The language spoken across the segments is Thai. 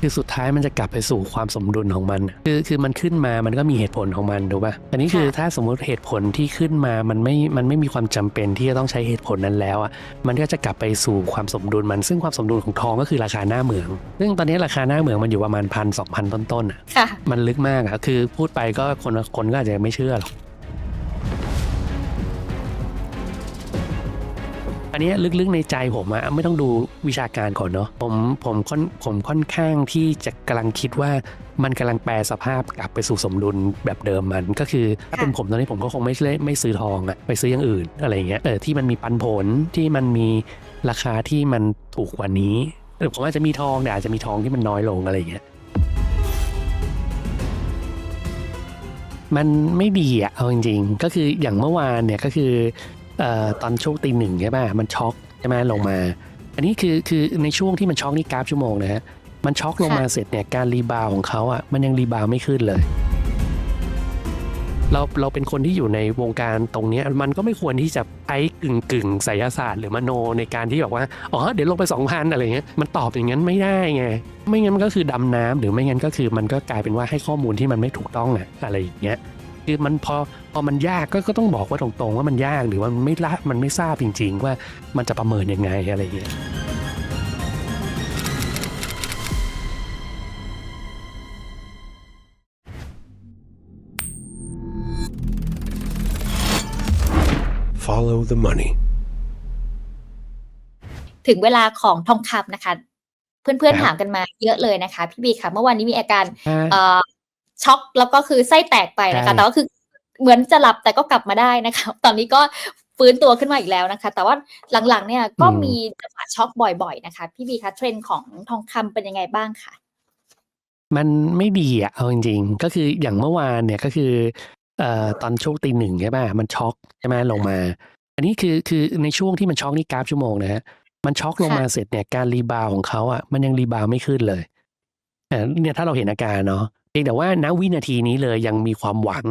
คือสุดท้ายมันจะกลับไปสู่ความสมดุลของมันน่ะคือคือมันขึ้นมามันก็มีเหตุผลของมันถูกป่ะอันนี้คือค่ะถ้าสมมุติเหตุผลที่ขึ้นมามันไม่มันไม่มีความจำเป็นที่จะต้องใช้เหตุผลนั้นแล้วอะมันก็จะกลับไปสู่ความสมดุลมันซึ่งความสมดุลของทองก็คือราคาหน้าเหมือง ซึ่งตอนนี้ราคาหน้าเหมืองมันอยู่ประมาณพันสองพันต้นๆอะค่ะมันลึกมากอะคือพูดไปก็คนคนก็อาจจะไม่เชื่อหรอก นเนี้ยลึกๆในใจผมอะไม่ต้องดูวิชาการก่อนเนาะผมผมค่อนผมค่อนข้างที่จะกำลังคิดว่ามันกำลังแปลสภาพกลับไปสู่สมดุลแบบเดิมมันก็คือถ้าเป็นผมตอนนี้ผมก็คงไม่เล่ไม่ซื้อทองอะไปซื้ออย่างอื่นอะไรอย่างเงี้ยเออที่มันมีปันผลที่มันมีราคาที่มันถูกกว่านี้เออผมอาจจะมีทองแต่อาจจะมีทองที่มันน้อยลงอะไรอย่างเงี้ยมันไม่ดีอะเอาจริงๆ ก็คืออย่างเมื่อวานเนี่ยก็คือเอ่อ ตอนช่วงตีหนึ่งใช่ป่ะมันช็อกใช่ไหมลงมา อันนี้คือคือในช่วงที่มันช็อกนี่กราฟชั่วโมงนะฮะมันช็อกลงมาเสร็จเนี่ยการรีบาวด์ของเขาอะมันยังรีบาวด์ไม่ขึ้นเลย เราเราเป็นคนที่อยู่ในวงการตรงเนี้ยมันก็ไม่ควรที่จะใช้กึ่งกึ่งไสยศาสตร์หรือมโนในการที่แบบว่าอ๋อเดี๋ยวลงไปสองพันอะไรเงี้ยมันตอบอย่างนั้นไม่ได้ไงไม่งั้นมันก็คือดำน้ำหรือไม่งั้นก็คือมันก็กลายเป็นว่าให้ข้อมูลที่มันไม่ถูกต้องอะอะไรอย่างเงี้ย คือมันพอพอมันยากก็ก็ต้องบอกว่าตรงๆ ว่ามันยากหรือว่ามันไม่ละมันไม่ทราบจริง ๆ ว่ามันจะประเมินยังไงอะไรอย่างเงี้ย Follow the money. ถึงเวลาของทองคำนะคะ เพื่อนครับๆถามกันมาเยอะเลยนะคะ พี่บีค่ะ เมื่อวานนี้มีอาการอ่าเอ่อ ช็อกแล้วก็คือไส้แตกไปนะใช่คะแต่ก็คือเหมือนจะหลับแต่ก็กลับมาได้นะคะ ตอนนี้ก็ฟื้นตัวขึ้นมาอีกแล้วนะคะ แต่ว่าหลังๆเนี่ยก็มีจังหวะช็อกบ่อยๆนะคะ พี่บีคะเทรนด์ของทองคำเป็นยังไงบ้างคะมันไม่ดีอะเอาจริงๆ ก็คืออย่างเมื่อวานเนี่ยก็คือเอ่อตอนช่วงตีหนึ่งใช่ป่ะมันช็อกใช่ไหมลงมา อันนี้คือคือในช่วงที่มันช็อกนี่กราฟชั่วโมงนะฮะมันช็อกลงมาเสร็จเนี่ยการรีบาวด์ของเขาอะมันยังรีบาวด์ไม่ขึ้นเลยอ่าเนี่ยถ้าเราเห็นอาการเนาะ เพียงแต่ว่าณวินาทีนี้เลยยังมีความหวัง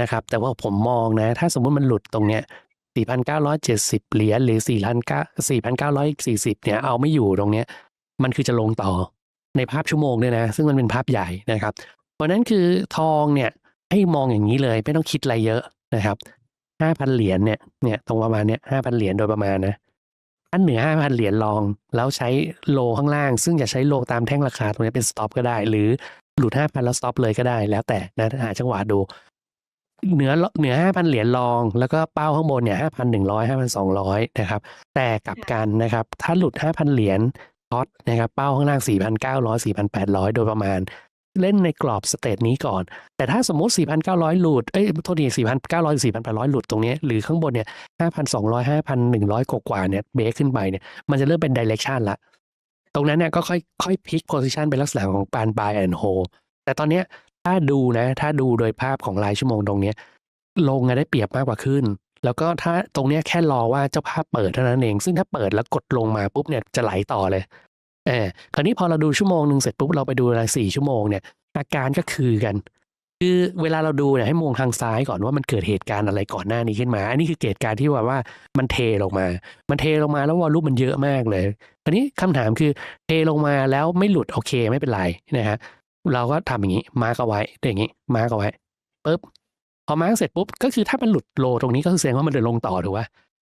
นะครับ แต่ว่าผมมองนะ ถ้าสมมุติมันหลุดตรงเนี้ย4,970 เหรียญหรือ4,940 เนี่ยเอาไม่อยู่ตรงเนี้ยมันคือจะลงต่อในภาพชั่วโมงด้วยนะ ซึ่งมันเป็นภาพใหญ่นะครับ เพราะนั้นคือทองเนี่ยให้มองอย่างนี้เลยไม่ต้องคิดอะไรเยอะนะครับห้าพันเหรียญเนี่ยเนี่ยตรงประมาณเนี้ยห้าพันเหรียญโดยประมาณนะอันเหนือห้าพันเหรียญลอง แล้วใช้โลข้างล่าง ซึ่งอย่าใช้โลตามแท่งราคาตรงนี้เป็นสต็อปก็ได้ หรือ หลุดห้าพันแล้วสต็อปเลยก็ได้ แล้วแต่นะหาจังหวะดูเหนือเหนือห้าพันเหรียญลอง แล้วก็เป้าข้างบนเนี่ยห้าพันหนึ่งร้อยห้าพันสองร้อยนะครับ แต่กลับกันนะครับ ถ้าหลุดห้าพันเหรียญช็อตนะครับ เป้าข้างล่าง4,900 4,800โดยประมาณ เล่นในกรอบสเตทนี้ก่อน แต่ถ้าสมมติ 4,900 หลุด เอ้ย โทษที4,900 4,800 หลุดตรงนี้ หรือข้างบนเนี่ย 5,200 5,100 กว่าเนี่ย เบรกขึ้นไปเนี่ย มันจะเริ่มเป็น direction ละ ตรงนั้นเนี่ยก็ค่อยค่อยพลิกโพซิชันเป็นลักษณะของการ buy and hold แต่ตอนเนี้ยถ้าดูนะถ้าดูโดยภาพของรายชั่วโมงตรงเนี้ยลงได้เปรียบมากกว่าขึ้น แล้วก็ถ้าตรงเนี้ยแค่รอว่าเจ้าภาพเปิดเท่านั้นเอง ซึ่งถ้าเปิดแล้วกดลงมาปุ๊บเนี่ยจะไหลต่อเลยเออคราวนี้พอเราดูชั่วโมงหนึ่งเสร็จปุ๊บเราไปดูอะไรสี่ชั่วโมงเนี่ยอาการก็คือกัน คือเวลาเราดูเนี่ยให้มองทางซ้ายก่อนว่ามันเกิดเหตุการณ์อะไรก่อนหน้านี้ขึ้นมา อันนี้คือเหตุการณ์ที่ว่าว่ามันเทลงมา มันเทลงมาแล้ววอลลุ่มมันเยอะมากเลยอันนี้คำถามคือเทลงมาแล้วไม่หลุดโอเคไม่เป็นไรนะฮะเราก็ทำอย่างนี้มาร์กเอาไว้อย่างนี้มาร์กเอาไว้ปุ๊บพอมาร์กเสร็จปุ๊บก็คือถ้ามันหลุดโลตรงนี้ก็คือแสดงว่ามันเดินลงต่อถูกปะ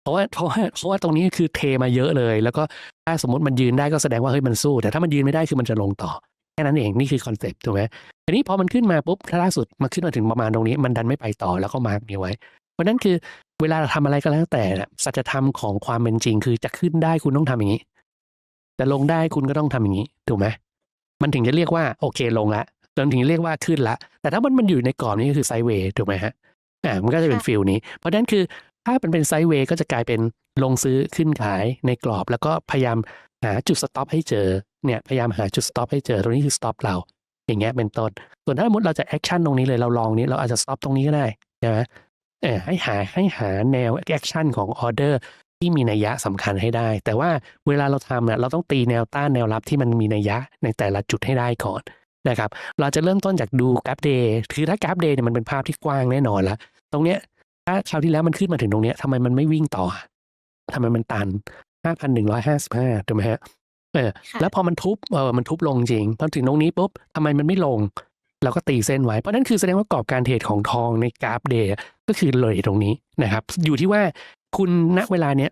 เพราะว่าเพราะว่าเพราะว่าตรงนี้คือเทมาเยอะเลย แล้วก็ถ้าสมมติมันยืนได้ก็แสดงว่าเฮ้ยมันสู้ แต่ถ้ามันยืนไม่ได้คือมันจะลงต่อ แค่นั้นเองนี่คือคอนเซ็ปต์ถูกไหมทีนี้พอมันขึ้นมาปุ๊บถ้าล่าสุดมันขึ้นมาถึงประมาณตรงนี้ มันดันไม่ไปต่อแล้วก็มาร์กนี้ไว้ เพราะนั้นคือเวลาเราทำอะไรก็แล้วแต่น่ะสัจธรรมของความเป็นจริง คือจะขึ้นได้คุณต้องทำอย่างนี้จะลงได้คุณก็ต้องทำอย่างนี้ถูกไหมมันถึงจะเรียกว่าโอเคลงละจนถึงจะเรียกว่าขึ้นละ แต่ถ้ามันมันอยู่ในกรอบนี้ก็คือไซด์เวย์ถูกไหมฮะอ่ามันก็จะเป็นค่ะฟิลนี้ เพราะฉะนั้นคือถ้ามันเป็นไซด์เวย์ก็จะกลายเป็นลงซื้อขึ้นขายในกรอบ แล้วก็พยายามหาจุดสต็อปให้เจอ เนี่ยพยายามหาจุดสต็อปให้เจอตรงนี้คือสต็อปเรา อย่างเงี้ยเป็นต้น ส่วนถ้าสมมติเราจะแอคชั่นตรงนี้เลยเราลองนี้เราอาจจะสต็อปตรงนี้ก็ได้ใช่ไหมเออให้หาให้หาแนวแอคชั่นของออเดอร์ที่มีนัยยะสำคัญให้ได้ แต่ว่าเวลาเราทำเนี่ยเราต้องตีแนวต้านแนวรับที่มันมีนัยยะในแต่ละจุดให้ได้ก่อนนะครับ เราจะเริ่มต้นจากดูกราฟเดย์คือถ้ากราฟเดย์เนี่ยมันเป็นภาพที่กว้างแน่นอนละตรงเนี้ยถ้าคราวที่แล้วมันขึ้นมาถึงตรงเนี้ยทำไมมันไม่วิ่งต่อทำไมมันตัน 5,155ถูกไหมฮะ เออ ค่ะ แล้วพอมันทุบ เออ มันทุบลงจริง พอถึงตรงนี้ปุ๊บ ทำไมมันไม่ลง เราก็ตีเส้นไว้ เพราะนั่นคือแสดงว่ากรอบการเทรดของทองในกราฟเดย์ก็คือเลยตรงนี้นะครับ อยู่ที่ว่าคุณณเวลาเนี้ย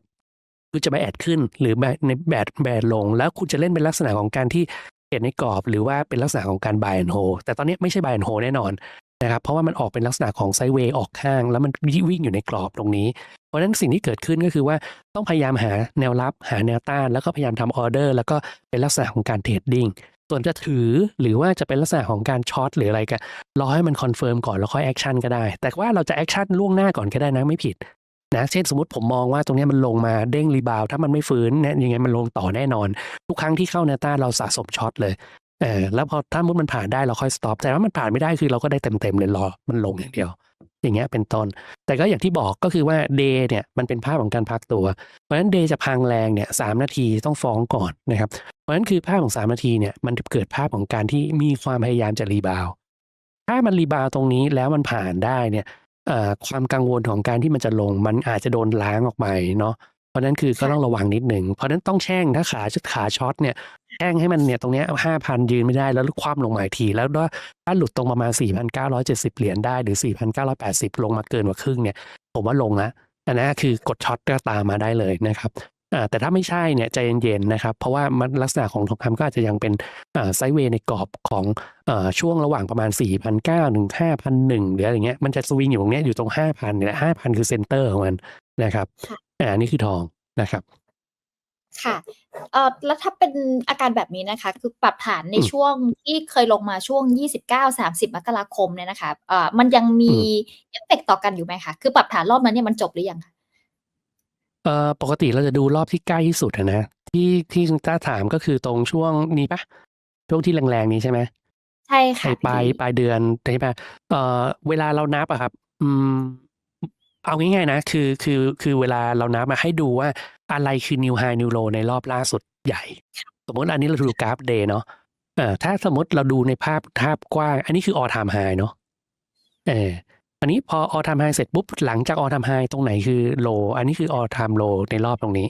คุณจะไปแอดขึ้นหรือแบบในแบดแบดลง แล้วคุณจะเล่นเป็นลักษณะของการที่เทรดในกรอบ หรือว่าเป็นลักษณะของการ buy and hold แต่ตอนนี้ไม่ใช่ buy and hold แน่นอน นะครับเพราะว่ามันออกเป็นลักษณะของไซเวย์ออกข้าง แล้วมันวิ่งอยู่ในกรอบตรงนี้ เพราะฉะนั้นสิ่งที่เกิดขึ้นก็คือว่าต้องพยายามหาแนวรับ หาแนวต้าน แล้วก็พยายามทำออเดอร์แล้วก็เป็นลักษณะของการเทรดดิ้งส่วนจะถือหรือว่าจะเป็นลักษณะของการช็อตหรืออะไรกันรอให้มันคอนเฟิร์มก่อนแล้วค่อยแอคชั่นก็ได้ แต่ว่าเราจะแอคชั่นล่วงหน้าก่อนก็ได้นะไม่ผิดนะเช่นสมมติผมมองว่าตรงนี้มันลงมาเด้งรีบาวถ้ามันไม่ฟื้นเนี่ยยังไงมันลงต่อแน่นอน ทุกครั้งที่เข้าแนวต้านเราสะสมช็อตเลย เออแล้วพอถ้ามุดมันผ่านได้เราค่อยสต็อปแต่ว่ามันผ่านไม่ได้คือเราก็ได้เต็มๆเลยรอมันลงอย่างเดียว อย่างเงี้ยเป็นต้น แต่ก็อย่างที่บอกก็คือว่าเดย์เนี่ยมันเป็นภาพของการพักตัว เพราะฉะนั้นเดย์จะพังแรงเนี่ยสามนาทีต้องฟ้องก่อนนะครับ เพราะฉะนั้นคือภาพของสามนาทีเนี่ยมันเกิดภาพของการที่มีความพยายามจะรีบาวถ้ามันรีบาวตรงนี้แล้วมันผ่านได้เนี่ยความกังวลของการที่มันจะลง มันอาจจะโดนล้างออกไปเนาะเพราะฉะนั้นคือก็ต้องระวังนิดหนึ่งเพราะฉะนั้นต้องแช่งถ้าขาชุดขาช็อตเนี่ย แช่งให้มันเนี่ยตรงเนี้ห้าพันยืนไม่ได้แล้วคว่ำลงมาอีกที แล้วก็ถ้าหลุดตรงประมาณ 4,970 เหรียญได้หรือ 4,980 ลงมาเกินกว่าครึ่งเนี่ย ผมว่าลงละอันนั้นคือกดช็อตก็ตามมาได้เลยนะครับอ่าแต่ถ้าไม่ใช่เนี่ยใจเย็นๆนะครับ เพราะว่ามันลักษณะของทองคำก็อาจจะยังเป็นอ่าไซด์เวย์ในกรอบของอ่าช่วงระหว่างประมาณ 4,900ถึง5,001หรืออะไรเงี้ยมันจะสวิงอยู่ตรงเนี้ยอยู่ตรง 5,000เนี่ย5,000 คือเซนเตอร์ของมันนะครับค่ะอ่านี่คือทองนะครับ ค่ะเอ่อแล้วถ้าเป็นอาการแบบนี้นะคะ คือปรับฐานในอืมช่วงที่เคยลงมาช่วง 29-30 มกราคมเนี่ยนะคะเอ่อมันยังมีเอฟเฟกต์ต่อกันอยู่ไหมคะ คือปรับฐานรอบนั้นเนี่ยมันจบหรือยังคะเอ่อปกติเราจะดูรอบที่ใกล้ที่สุดอะนะที่ที่คุณต้าถามก็คือตรงช่วงนี้ปะช่วงที่แรงๆนี้ใช่ไหมใช่ค่ะปลายพี่ปลายเดือนใช่ไหมเอ่อเวลาเรานับอะครับ อืม เอาง่ายๆนะ คือคือคือเวลาเรานับมาให้ดูว่า อะไรคือ new high new low ในรอบล่าสุดใหญ่ สมมติอันนี้เราดูกราฟเดย์เนาะเอ่อถ้าสมมติเราดูในภาพภาพกว้าง อันนี้คือ all time high เนาะเอออันนี้พอ all time high เสร็จปุ๊บหลังจาก all time high ตรงไหนคือ low อันนี้คือ all time low ในรอบตรงนี้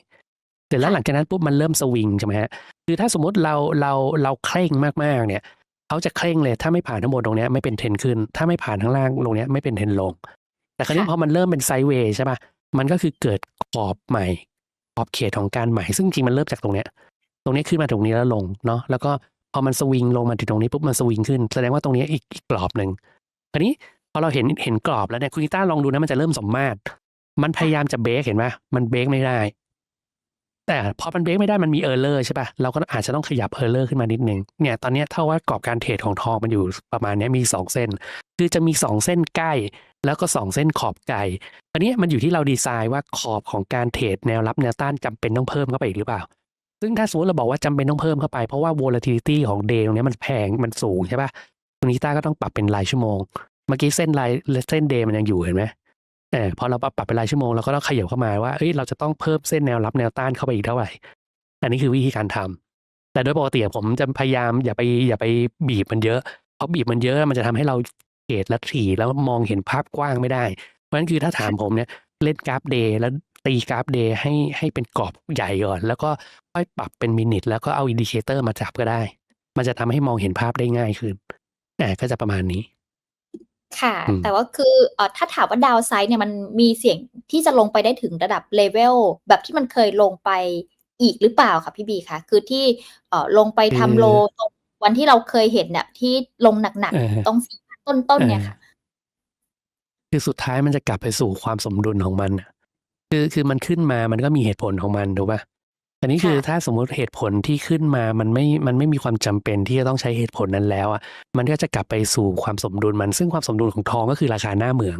เสร็จแล้วหลังจากนั้นปุ๊บมันเริ่มสวิงใช่ไหมฮะคือถ้าสมมติเราเราเราเคร่งมากๆเนี่ยเขาจะเคร่งเลยถ้าไม่ผ่านทั้งหมดตรงเนี้ยไม่เป็นเทรนขึ้น ถ้าไม่ผ่านข้างล่างตรงเนี้ยไม่เป็นเทรนลง แต่คราวนี้ค่ะพอมันเริ่มเป็นไซด์เวย์ใช่ป่ะมันก็คือเกิดขอบใหม่ข อบเขตของการใหม่ซึ่งจริงมันเริ่มจากตรงเนี้ย ตรงนี้ขึ้นมาตรงนี้แล้วลงเนาะแล้วก็พอมันสวิงลงมาถึงตรงนี้ปุ๊บมันสวิงขึ้น แสดงว่าตรงนี้อีกอีกกรอบหนึ่งคราวนี้พอเราเห็นเห็นกรอบแล้วเนี่ยคุณกีต้าร์ลองดูนะมันจะเริ่มสมมาตร มันพยายามจะเบรกเห็นป่ะมันเบรกไม่ได้ แต่พอมันเบรกไม่ได้มันมีเออร์เลอร์ใช่ป่ะเราก็อาจจะต้องขยับเออร์เลอร์ขึ้นมานิดนึงเนี่ยตอนนี้เท่าว่ากรอบการเทรดของทองมันอยู่ประมาณเนี้ยมีสองเส้น คือจะมีสองเส้นใกล้ แล้วก็สองเส้นขอบไกลอันนี้มันอยู่ที่เราดีไซน์ว่าขอบของการเทรดแนวรับแนวต้านจำเป็นต้องเพิ่มเข้าไปอีกหรือเปล่า ซึ่งถ้าสมมติเราบอกว่าจำเป็นต้องเพิ่มเข้าไปเพราะว่า volatility ของเดย์ตรงนี้มันแพงมันสูงใช่ป่ะตรงนี้ต้าก็ต้องปรับเป็นรายชั่วโมง เมื่อกี้เส้นรายเส้นเดย์มันยังอยู่เห็นไหมเออพอเราปรับเป็นรายชั่วโมงเราก็ต้องขยับเข้ามาว่าเอ้ยเราจะต้องเพิ่มเส้นแนวรับแนวต้านเข้าไปอีกเท่าไหร่ อันนี้คือวิธีการทำแต่โดยปกติผมจะพยายามอย่าไปอย่าไปบีบมันเยอะเพราะบีบมันเยอะมันจะทำให้เรา เกตและถี่แล้วมองเห็นภาพกว้างไม่ได้ เพราะฉะนั้นคือถ้าถามผมเนี่ยเล่นกราฟเดย์แล้วตีกราฟเดย์ให้ให้เป็นกรอบใหญ่ก่อน แล้วก็ค่อยปรับเป็นมินิทแล้วก็เอาอินดิเคเตอร์มาจับก็ได้ มันจะทำให้มองเห็นภาพได้ง่ายขึ้นอ่าก็จะประมาณนี้ ค่ะอืมแต่ว่าคือเอ่อถ้าถามว่าดาวไซด์เนี่ยมันมีเสี่ยงที่จะลงไปได้ถึงระดับเลเวลแบบที่มันเคยลงไปอีกหรือเปล่าคะพี่บีคะคือที่เอ่อลงไปทำโลตรงวันที่เราเคยเห็นเนี่ยที่ลงหนักเออๆตรงสี่ ต้นต้นๆเนี่ยค่ะ คือสุดท้ายมันจะกลับไปสู่ความสมดุลของมันน่ะคือคือมันขึ้นมามันก็มีเหตุผลของมันถูกป่ะอันนี้คือค่ะถ้าสมมุติเหตุผลที่ขึ้นมามันไม่มันไม่มีความจำเป็นที่จะต้องใช้เหตุผลนั้นแล้วอะมันก็จะกลับไปสู่ความสมดุลมัน ซึ่งความสมดุลของทองก็คือราคาหน้าเหมือง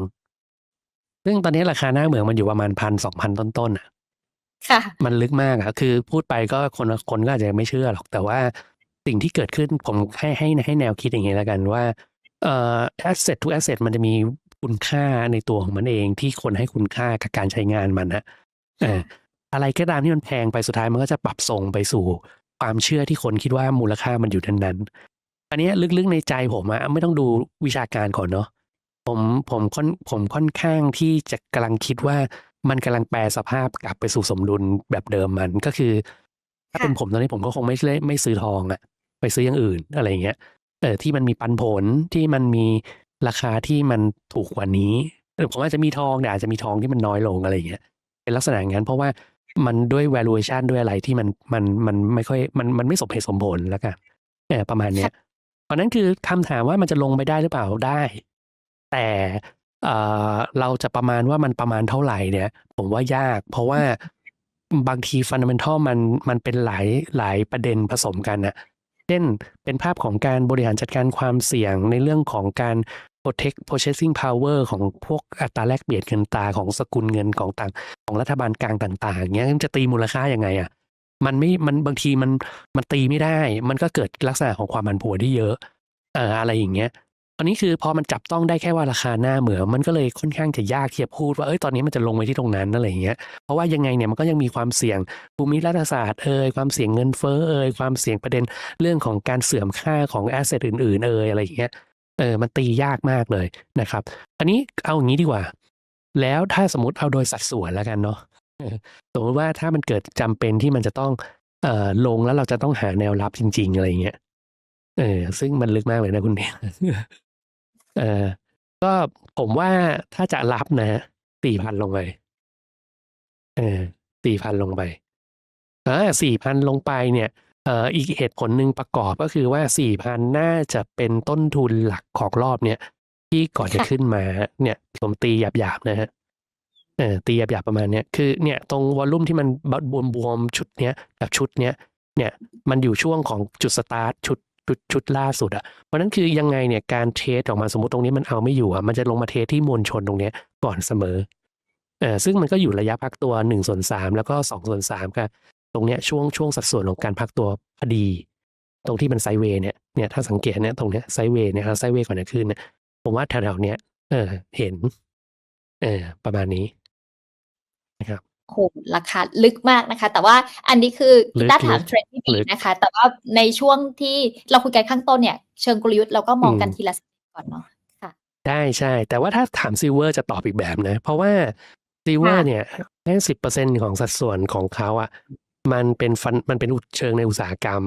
ซึ่งตอนนี้ราคาหน้าเหมืองมันอยู่ประมาณพันสองพันต้นๆอะค่ะมันลึกมากอะคือพูดไปก็คนคนก็อาจจะไม่เชื่อหรอกแต่ว่าสิ่งที่เกิดขึ้นผมให้ให้ให้แนวคิดอย่างนี้แล้วกันว่า เอ่อ asset ทุก asset มันจะมีคุณค่าในตัวของมันเองที่คนให้คุณค่ากับการใช้งานมันนะเอออะไรก็ตามที่มันแพงไปสุดท้ายมันก็จะปรับทรงไปสู่ความเชื่อที่คนคิดว่ามูลค่ามันอยู่นั้นๆ อันเนี้ยลึกๆในใจผมอะไม่ต้องดูวิชาการก่อนเนาะผมผมค่อนผมค่อนข้างที่จะกำลังคิดว่ามันกำลังแปลสภาพกลับไปสู่สมดุลแบบเดิมมันก็คือ ถ้าค่ะเป็นผมตอนนี้ผมก็คงไม่ได้ไม่ซื้อทองอะไปซื้ออย่างอื่นอะไรอย่างเงี้ย เออที่มันมีปันผลที่มันมีราคาที่มันถูกกว่านี้เออผมอาจจะมีทองแต่อาจจะมีทองที่มันน้อยลงอะไรอย่างเงี้ยเป็นลักษณะอย่างนั้นเพราะว่ามันด้วย valuation ด้วยอะไรที่มันมันมันไม่ค่อยมันมันไม่สมเหตุสมผลแล้วกันเออประมาณเนี้ยเพราะนั้นคือคำถามว่ามันจะลงไปได้หรือเปล่าได้ แต่เอ่อเราจะประมาณว่ามันประมาณเท่าไหร่เนี่ย ผมว่ายาก เพราะว่าบางทีฟันเดเมนทัลมันมันเป็นหลายหลายประเด็นผสมกันนะเช่น เป็นภาพของการบริหารจัดการความเสี่ยงในเรื่องของการ protect purchasing power ของพวกอัตราแลกเปลี่ยนเงินตาของสกุลเงินของต่างของรัฐบาลกลางต่างๆเงี้ยจะตีมูลค่ายังไงอะมันไม่มันบางทีมันมันตีไม่ได้ มันก็เกิดลักษณะของความผันผวนที่เยอะเอ่ออะไรอย่างเงี้ย อันนี้คือพอมันจับต้องได้แค่ว่าราคาหน้าเหมือมันก็เลยค่อนข้างจะยากที่จะพูดว่าเอ้ยตอนนี้มันจะลงไปที่ตรงนั้นอะไรอย่างเงี้ยเพราะว่ายังไงเนี่ยมันก็ยังมีความเสี่ยงภูมิรัฐศาสตร์เอ่ยความเสี่ยงเงินเฟ้อเอ่ยความเสี่ยงประเด็นเรื่องของการเสื่อมค่าของแอสเซทอื่นๆเอ่ยอะไรเงี้ยเออมันตียากมากเลยนะครับ อันนี้เอาอย่างนี้ดีกว่า แล้วถ้าสมมติเอาโดยสัดส่วนแล้วกันเนาะสมมติว่าถ้ามันเกิดจำเป็นที่มันจะต้องเอ่อลงแล้วเราจะต้องหาแนวรับจริง ๆ อะไรเงี้ยเออซึ่งมันลึกมากเลยนะคุณเนี่ย เออก็ผมว่าถ้าจะรับนะสี่พันลงไปเออสี่พันลงไปอ่าสี่พันลงไปเนี่ยเอ่ออีกเหตุผลหนึ่งประกอบก็คือว่าสี่พันน่าจะเป็นต้นทุนหลักของรอบเนี่ย ที่ก่อนจะขึ้นมาเนี่ยผมตีหยาบๆนะฮะเออตีหยาบๆประมาณเนี้ยคือเนี่ยตรงวอลลุ่มที่มันบวมๆชุดเนี้ยกับชุดเนี้ยเนี่ยมันอยู่ช่วงของจุดสตาร์ทชุด ชุดชุดล่าสุดอะเพราะนั้นคือยังไงเนี่ยการเทสออกมาสมมติตรงนี้มันเอาไม่อยู่อะมันจะลงมาเทสที่มวลชนตรงเนี้ยก่อนเสมอเออซึ่งมันก็อยู่ระยะพักตัวหนึ่งส่วนสามแล้วก็สองส่วนสามค่ะตรงเนี้ยช่วงช่วงสัดส่วนของการพักตัวพอดี ตรงที่มันไซเวย์เนี่ยเนี่ยถ้าสังเกตเนี่ยตรงเนี้ยไซเวย์เนี่ยครับไซเวย์ก่อนจะขึ้นเนี่ยผมว่าแถวๆเนี้ยเออเห็นเออประมาณนี้นะครับ โหราคาลึกมากนะคะ แต่ว่าอันนี้คือลึกด้านถามลึกเทรนด์ที่ดีลึกนะคะ แต่ว่าในช่วงที่เราคุยกันข้างต้นเนี่ย เชิงกลยุทธ์เราก็มองกันอืมทีละสเต็ปก่อนเนาะค่ะใช่ใช่แต่ว่าถ้าถามซิลเวอร์จะตอบอีกแบบนะ เพราะว่าซิลเวอร์ค่ะเนี่ยแค่สิบเปอร์เซ็นของสัดส่วนของเขาอะมันเป็นฟันมันเป็นเชิงในอุตสาหกรรม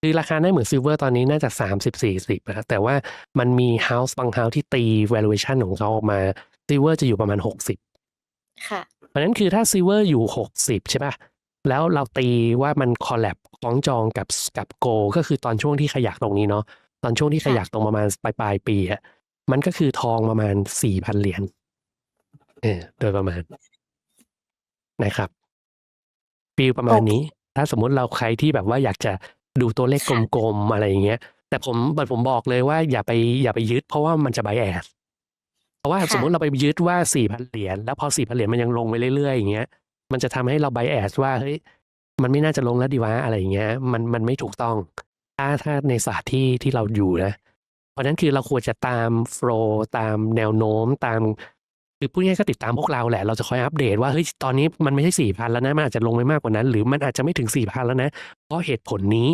คือราคาได้เหมือนซิลเวอร์ตอนนี้น่าจะสามสิบสี่สิบนะแต่ว่ามันมีเฮาส์บางเฮาส์ที่ตี valuation ของเขาออกมาซิลเวอร์จะอยู่ประมาณหกสิบ ค่ะ เพราะฉะนั้นคือถ้าซิลเวอร์อยู่หกสิบใช่ป่ะ แล้วเราตีว่ามันคอลแลบคล้องจองกับกับโก ก็คือตอนช่วงที่ขยักตรงนี้เนาะตอนช่วงที่ขยักตรงประมาณปลายปลายๆปีอะมันก็คือทองประมาณสี่พันเหรียญเออโดยประมาณนะครับฟีลประมาณโอเคนี้ ถ้าสมมุติเราใครที่แบบว่าอยากจะดูตัวเลขค่ะกลมๆ อะไรอย่างเงี้ย แต่ผมผมบอกเลยว่าอย่าไปอย่าไปยึดเพราะว่ามันจะไบแอสเพ ราะว่าค่ะสมมุติเราไปยึดว่าสี่พันเหรียญแล้วพอสี่พันเหรียญมันยังลงไปเรื่อยๆอย่างเงี้ย มันจะทำให้เราไบแอสว่าเฮ้ยมันไม่น่าจะลงแล้วดีวะอะไรอย่างเงี้ย มันมันไม่ถูกต้อง ถ้าถ้าในศาสตร์ที่ที่เราอยู่นะ เพราะฉะนั้นคือเราควรจะตามโฟล์ตามแนวโน้มตาม คือพูดง่ายๆก็ติดตามพวกเราแหละ เราจะคอยอัปเดตว่าเฮ้ยตอนนี้มันไม่ใช่สี่พันแล้วนะมันอาจจะลงไปมากกว่านั้น หรือมันอาจจะไม่ถึงสี่พันแล้วนะเพราะเหตุผลนี้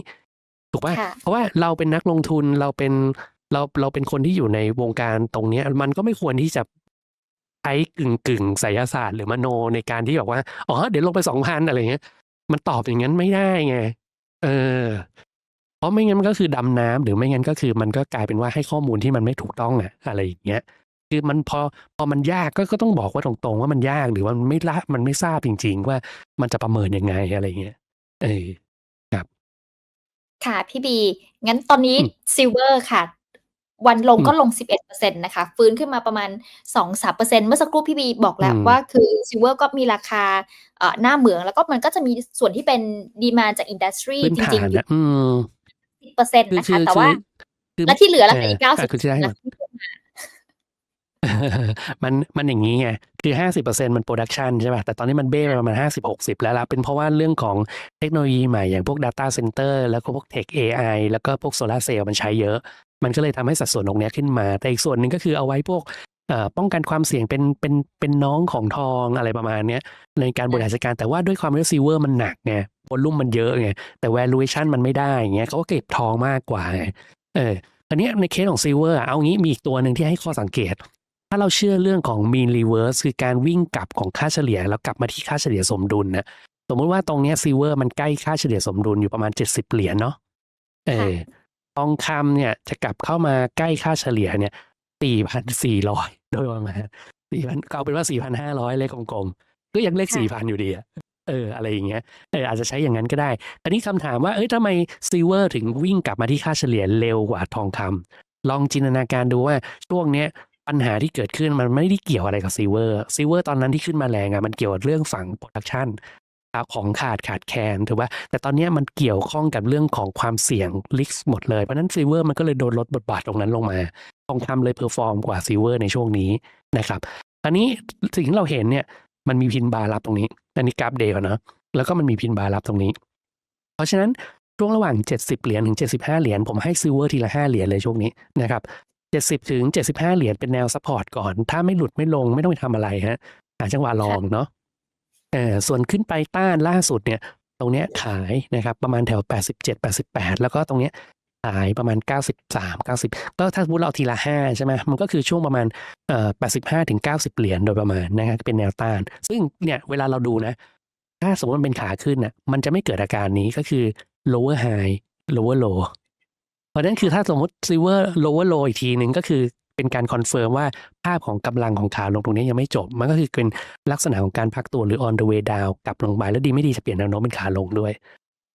ถูกป่ะค่ะเพราะว่าเราเป็นนักลงทุนเราเป็น เราเราเป็นคนที่อยู่ในวงการตรงเนี้ย มันก็ไม่ควรที่จะใช้กึ่งกึ่งๆไสยศาสตร์หรือมโนในการที่แบบว่าอ๋อเดี๋ยวลงไปสองพันอะไรเงี้ย มันตอบอย่างนั้นไม่ได้ไง เออ เพราะไม่งั้นมันก็คือดำน้ำหรือไม่งั้นก็คือมันก็กลายเป็นว่าให้ข้อมูลที่มันไม่ถูกต้องอะอะไรอย่างเงี้ยคือมันพอพอมันยากก็ก็ต้องบอกว่าตรงๆ ว่ามันยากหรือว่ามันไม่ละมันไม่ทราบจริง ๆ ว่ามันจะประเมินยังไงอะไรเงี้ยเออค่ะพี่บี งั้นตอนนี้อืมซิลเวอร์ค่ะ วันลงอืมก็ลง 11%นะคะ ฟื้นขึ้นมาประมาณ 2-3%เมื่อสักครู่พี่บีบอกแล้วอืมว่าคือซิลเวอร์ก็มีราคาเอ่อหน้าเหมือง แล้วก็มันก็จะมีส่วนที่เป็นดีมาจากอินดัสทรีพื้นจฐาริงนๆอยู่นะอืม10%คือนะคืคะอแต่คือว่าคือและที่เหลือละเอออีกอะคุณจะได้90%หมดมันมันอย่างนี้ไงคือห้าสิบเปอร์เซ็นมันโปรดักชันใช่ป่ะแต่ตอนนี้มันเบ้ไปประมาณห้าสิบหกสิบแล้วละเป็นเพราะว่าเรื่องของเทคโนโลยีใหม่อย่างพวก Data Center แล้วก็พวก Tech AI แล้วก็พวกโซลาร์เซลล์มันใช้เยอะ มันก็เลยทำให้สัดส่วนตรงนี้ขึ้นมา แต่อีกส่วนหนึ่งก็คือเอาไว้พวกป้องกันความเสี่ยงเป็นเป็นเป็นน้องของทองอะไรประมาณเนี้ยในการบริหารจัดการแต่ว่าด้วยความที่ซิลเวอร์มันหนักไงวอลลุ่มมันเยอะไงแต่ valuation มันไม่ได้ไงเงี้ยเขาก็เก็บทองมากกว่าเอออันนี้ในเคสของซิลเวอร์เอางี้มีอีกตัวหนึ่งที่ให้ข้อสังเกต ถ้าเราเชื่อเรื่องของ mean reverse คือการวิ่งกลับของค่าเฉลี่ยแล้วกลับมาที่ค่าเฉลี่ยสมดุลนะสมมุติว่าตรงเนี้ยซิลเวอร์มันใกล้ค่าเฉลี่ยสมดุลอยู่ประมาณ 70 เหรียญเนาะเออ ทองคำเนี่ยจะกลับเข้ามาใกล้ค่าเฉลี่ยเนี่ย4,400โดยประมาณ4,000ก็เอาเป็นว่า4,500เลขกลมๆก็ยังเลขค่ะ4,000อยู่ดีอะเอออะไรอย่างเงี้ยเอออาจจะใช้อย่างนั้นก็ได้อันนี้คำถามว่าเอ้ยทำไมซิลเวอร์ถึงวิ่งกลับมาที่ค่าเฉลี่ยเร็วกว่าทองคำลองจินตนาการดูว่าช่วงเนี้ยปัญหาที่เกิดขึ้นมันไม่ได้เกี่ยวอะไรกับซีเวอร์ซีเวอร์ตอนนั้นที่ขึ้นมาแรงอะมันเกี่ยวกับเรื่องฝั่งโปรดักชัน ของขาดขาดแคลนถูกป่ะแต่ตอนนี้มันเกี่ยวข้องกับเรื่องของความเสี่ยงลิกหมดเลย เพราะนั้นซีเวอร์มันก็เลยโดนลดบทบาทตรงนั้นลงมาทองคำเลยเพอร์ฟอร์มกว่าซีเวอร์ในช่วงนี้นะครับอันนี้สิ่งที่เราเห็นเนี่ยมันมีพินบาร์รับตรงนี้ อันนี้กราฟเดย์นะแล้วก็มันมีพินบาร์รับตรงนี้ เพราะฉะนั้นช่วงระหว่าง 70 เหรียญถึง 75 เหรียญผมให้ซิเวอร์ทีละ 5 เหรียญเลยช่วงนี้นะครับ70 ถึง 75 เหรียญเป็นแนวซัพพอร์ตก่อน ถ้าไม่หลุดไม่ลงไม่ต้องไปทำอะไรฮะหาจังหวะลองเนาะ ออส่วนขึ้นไปต้านล่าสุดเนี่ยตรงเนี้ยขายนะครับประมาณแถว 87 88 แล้วก็ตรงเนี้ยขายประมาณ 93 90 ก็ถ้าสมมติเราทีละ 5 ใช่ไหมมันก็คือช่วงประมาณเอ่อ85ถึง90 เหรียญโดยประมาณนะครับเป็นแนวต้าน ซึ่งเนี่ยเวลาเราดูนะ ถ้าสมมติมันเป็นขาขึ้นน่ะมันจะไม่เกิดอาการนี้ก็คือ lower high lower low เพราะฉะนั้นคือถ้าสมมติ silver lower low อีกทีหนึ่งก็คือ เป็นการคอนเฟิร์มว่าภาพของกำลังของขาลงตรงนี้ยังไม่จบ มันก็คือเป็นลักษณะของการพักตัวหรือ on the way down กลับลงไปแล้วดีไม่ดีจะเปลี่ยนแนวโน้มเป็นขาลงด้วย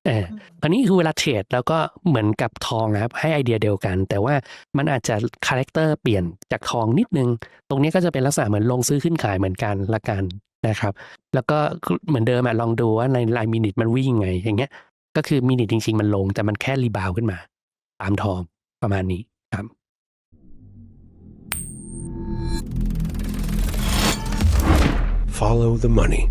เออคราวนี้คือเวลาเทรดแล้วก็เหมือนกับทองนะครับ ให้ไอเดียเดียวกัน แต่ว่ามันอาจจะคาแรคเตอร์เปลี่ยนจากทองนิดนึง ตรงนี้ก็จะเป็นลักษณะเหมือนลงซื้อขึ้นขายเหมือนกันละกันนะครับ แล้วก็เหมือนเดิมอะลองดูว่าในรายมินิทมันวิ่งยังไง อย่างเงี้ย ก็คือมินิทจริง ๆ มันลงแต่มันแค่รีบาวขึ้นมา ตามทองประมาณนี้ครับ Follow the money.